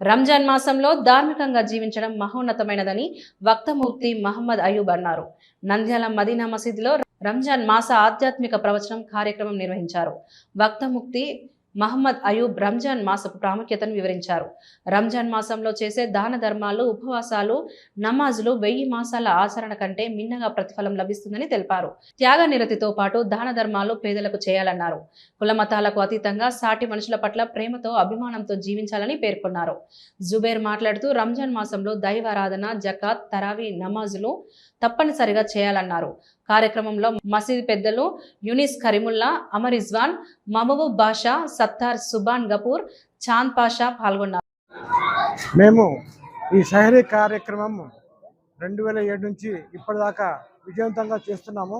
రంజాన్ మాసంలో ధార్మికంగా జీవించడం మహోన్నతమైనదని వక్తమూర్తి మహమ్మద్ అయూబ్ అన్నారు. నంద్యాల మదీనా మసీదులో రంజాన్ మాస ఆధ్యాత్మిక ప్రవచనం కార్యక్రమం నిర్వహించారు. వక్తముక్తి మహమ్మద్ అయూబ్ రంజాన్ మాసపు ప్రాముఖ్యతను వివరించారు. రంజాన్ మాసంలో చేసే దాన ధర్మాలు ఉపవాసాలు నమాజులు వెయ్యి మాసాల ఆచరణ కంటే మిన్నగా ప్రతిఫలం లభిస్తుందని తెలిపారు. త్యాగ నిరతితో పాటు దాన ధర్మాలు పేదలకు చేయాలన్నారు. కుల మతాలకు అతీతంగా సాటి మనుషుల పట్ల ప్రేమతో అభిమానంతో జీవించాలని పేర్కొన్నారు. జుబేర్ మాట్లాడుతూ రంజాన్ మాసంలో దైవారాధన జకాత్ తరావీ నమాజులు తప్పనిసరిగా చేయాలన్నారు. కార్యక్రమంలో మసీద్ పెద్దలు యునిస్ కరీముల్లా అమరిజ్వాన్ మమబూబ్ బాషా సత్తార్ సుబాన్ గపూర్ చాంద్ పాషా పాల్గొన్నారు. మేము ఈ షహరీ కార్యక్రమం రెండు వేల ఏడు నుంచి ఇప్పటిదాకా విజయవంతంగా చేస్తున్నాము.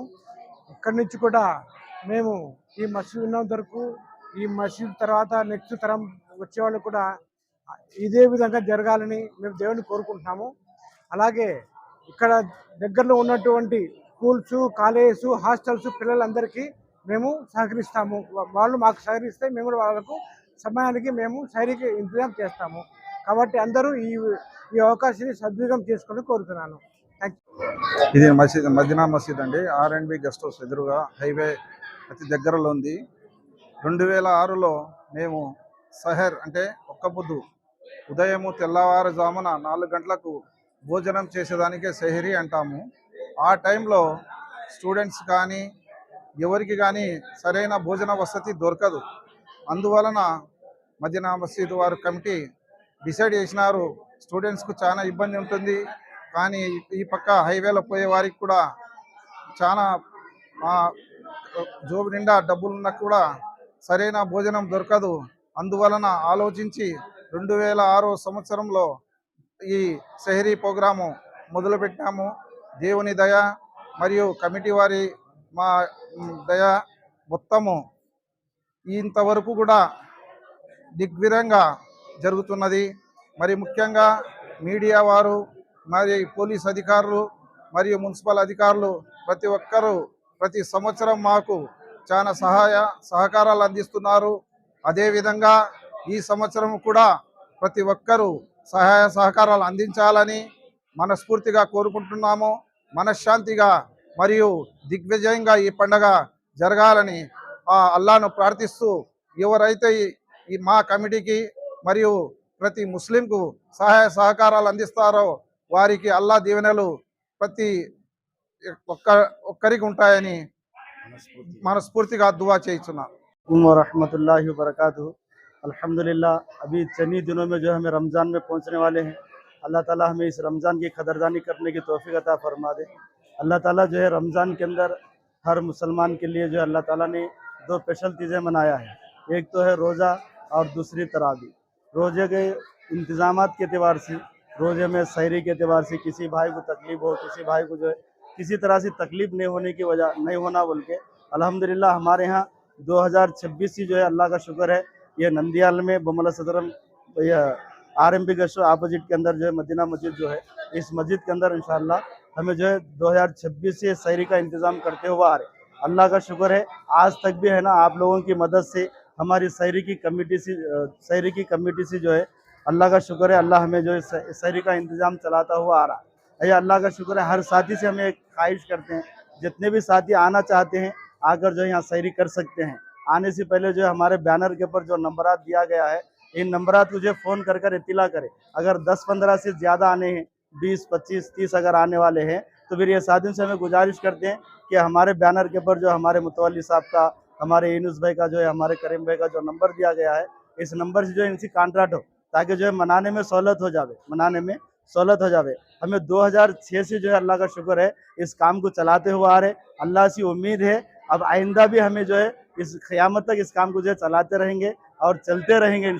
ఇక్కడి నుంచి కూడా మేము ఈ మసీద్ ఉన్నంత వరకు ఈ మసీద్ తర్వాత నెక్స్ట్ తరం వచ్చేవాళ్ళు కూడా ఇదే విధంగా జరగాలని మేము దేవుని కోరుకుంటున్నాము. అలాగే ఇక్కడ దగ్గరలో ఉన్నటువంటి స్కూల్స్ కాలేజెస్ హాస్టల్స్ పిల్లలందరికీ మేము సహకరిస్తాము. వాళ్ళు మాకు సహకరిస్తే మేము కూడా వాళ్ళకు సమయానికి మేము శైలికి ఇంతజాం చేస్తాము. కాబట్టి అందరూ ఈ ఈ అవకాశాన్ని సద్వినియోగం చేసుకుని కోరుతున్నాను. ఇది మసీద్ మదీనా మసీద్ అండి. R and B guest house ఎదురుగా హైవే అతి దగ్గరలో ఉంది. రెండు వేల ఆరులో మేము సహర్ అంటే ఒక్క పొద్దు ఉదయము తెల్లవారుజామున నాలుగు గంటలకు భోజనం చేసేదానికే సెహరీ అంటాము. ఆ టైంలో స్టూడెంట్స్ కానీ ఎవరికి కానీ సరైన భోజన వసతి దొరకదు. అందువలన మదీనా మసీద్ వారు కమిటీ డిసైడ్ చేసినారు. స్టూడెంట్స్కు చాలా ఇబ్బంది ఉంటుంది. కానీ ఈ పక్క హైవేలో పోయే వారికి కూడా చాలా జోబు నిండా డబ్బులున్నా కూడా సరైన భోజనం దొరకదు. అందువలన ఆలోచించి రెండు వేల ఆరో సంవత్సరంలో ఈ సెహరీ ప్రోగ్రాము మొదలుపెట్టాము. దేవుని దయ మరియు కమిటీ వారి మా దయ మొత్తము ఇంతవరకు కూడా దిగ్విరంగా జరుగుతున్నది. మరి ముఖ్యంగా మీడియా వారు మరి పోలీస్ అధికారులు మరియు మున్సిపల్ అధికారులు ప్రతి ఒక్కరూ ప్రతి సంవత్సరం మాకు చాలా సహాయ సహకారాలు అందిస్తున్నారు. అదేవిధంగా ఈ సంవత్సరం కూడా ప్రతి ఒక్కరూ సహాయ సహకారాలు అందించాలని మనస్ఫూర్తిగా కోరుకుంటున్నాము. మనశ్శాంతిగా మరియు దిగ్విజయంగా ఈ పండగ జరగాలని ఆ అల్లాను ప్రార్థిస్తూ ఎవరైతే ఈ- ఈ మా కమిటీకి మరియు ప్రతి ముస్లింకు సహాయ సహకారాలు అందిస్తారో వారికి అల్లా దీవెనలు ప్రతి ఒక్క ఒక్కరికి ఉంటాయని మనస్ఫూర్తిగా దువా చేయించున్నా अलैकुम वरहमतुल्लाहि वबरकातुहू अल्हम्दुलिल्लाह अभी चंद ही दिनों में जो हमें रमज़ान में पहुंचने वाले हैं अल्लाह ताला हमें इस रमज़ान की कदरदानी करने की तौफीक अता फरमा दे अल्लाह ताला जो है रमज़ान के अंदर हर मुसलमान के लिए जो है अल्लाह ताला ने दो स्पेशल चीज़ें मनाया है। एक तो है रोज़ा और दूसरी तरावी। रोज़े के इंतज़ाम के अतबार से, रोज़े में शहरी के अतबार से किसी भाई को तकलीफ़ हो, किसी भाई को जो है किसी तरह से तकलीफ़ नहीं होने की वजह, नहीं होना बोल के, अल्हम्दुलिल्लाह हमारे यहाँ दो 2026 से जो है अल्लाह का शुक्र है, ये नंदियाल में बमला सदरम आर एम पी गशो के अंदर जो है मदीना मस्जिद जो है, इस मस्जिद के अंदर इंशाल्लाह हमें जो है 2026 से शहरी का इंतज़ाम करते हुए आ रहे अल्लाह का शुक्र है, आज तक भी है ना आप लोगों की मदद से हमारी शहरी की कमेटी से शहरी की कमेटी से जो है अल्लाह का शुक्र है, अल्लाह हमें जो है शहरी का इंतज़ाम चलाता हुआ आ रहा है। ये अल्लाह का शुक्र है, हर साथी से हमें एक ख्वाहिश करते हैं, जितने भी साथी आना चाहते हैं, आकर जो है यहाँ शहरी कर सकते हैं। आने से पहले जो है हमारे बैनर के ऊपर जो नंबरात दिया गया है, इन नंबरात को जो फ़ोन कर कर इतला करें। अगर 10-15 से ज़्यादा आने हैं 20 25 30 अगर आने वाले हैं तो फिर ये साथियों से हमें गुजारिश करते हैं कि हमारे बैनर के ऊपर जो हमारे मुतवली साहब का, हमारे यूनुस भाई का जो है, हमारे करीम भाई का जो नंबर दिया गया है, इस नंबर से जो इनसे कॉन्ट्रैक्ट हो, ताकि जो है मनाने में सहूलत हो जावे, मनाने में सहूलत हो जावे। हमें 2006 से जो है अल्लाह का शुक्र है, इस काम को चलाते हुए आ रहे अल्लाह से उम्मीद है, अब आइंदा भी हमें जो है, इस क़यामत तक इस काम को जो है चलाते रहेंगे और चलते रहेंगे इन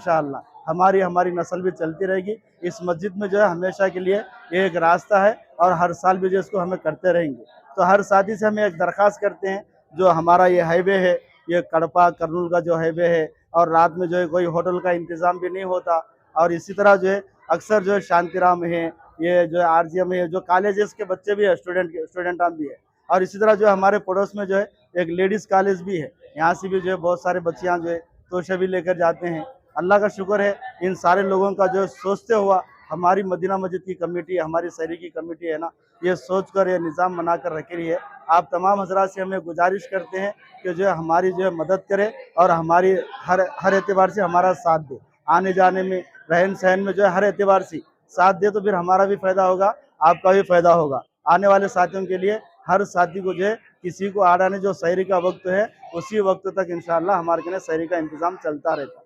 हमारी हमारी नस्ल भी चलती रहेगी इस मस्जिद में जो है हमेशा के लिए ये एक रास्ता है और हर साल भी जो इसको हमें करते रहेंगे तो हर साथी से हमें एक दरख्वास्त करते हैं जो हमारा ये हाईवे है ये कड़पा करनूल का जो हाईवे है और रात में जो है कोई होटल का इंतज़ाम भी नहीं होता और इसी तरह जो है अक्सर जो है शांतिराम है ये जो है आर जी एम है जो कॉलेजेस के बच्चे भी है स्टूडेंट स्टूडेंट भी है और इसी तरह जो है हमारे पड़ोस में जो है एक लेडीज़ कॉलेज भी है यहाँ से भी जो है बहुत सारे बच्चियाँ जो है तोशा भी लेकर जाते हैं अल्लाह का शुक्र है, इन सारे लोगों का जो सोचते हुआ हमारी मदीना मस्जिद की कमेटी, हमारी शहरी की कमेटी है ना, ये सोच कर ये निज़ाम बनाकर रखी रही है। आप तमाम हजरात से हमें गुजारिश करते हैं कि जो है हमारी जो है मदद करे और हमारी हर हर एतबार से हमारा साथ दे। आने जाने में, रहन सहन में जो है हर एतबार से साथ दे तो फिर हमारा भी फ़ायदा होगा, आपका भी फ़ायदा होगा। आने वाले साथियों के लिए हर साथी को जो है किसी को आड़ाने जो शहरी का वक्त है, उसी वक्त तक इंशाल्लाह हमारे के शहरी का इंतज़ाम चलता रहता है।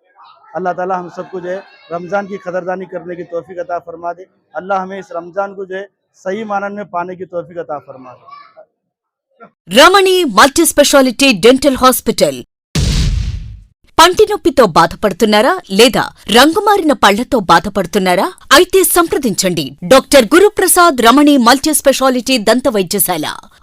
अल्लाह ताला हम सबको जो है रमज़ान की कदरदानी करने की तौफीक अता फरमा दे अल्लाह हमें इस रमज़ान को जो है सही मानन में पाने की तौफीक अता फरमा दे Ramani multi speciality dental hospital పంటి నొప్పితో బాధపడుతున్నారా లేదా రంగుమారిన పళ్లతో బాధపడుతున్నారా అయితే సంప్రదించండి doctor Guruprasad Ramani multi speciality దంత వైద్యశాల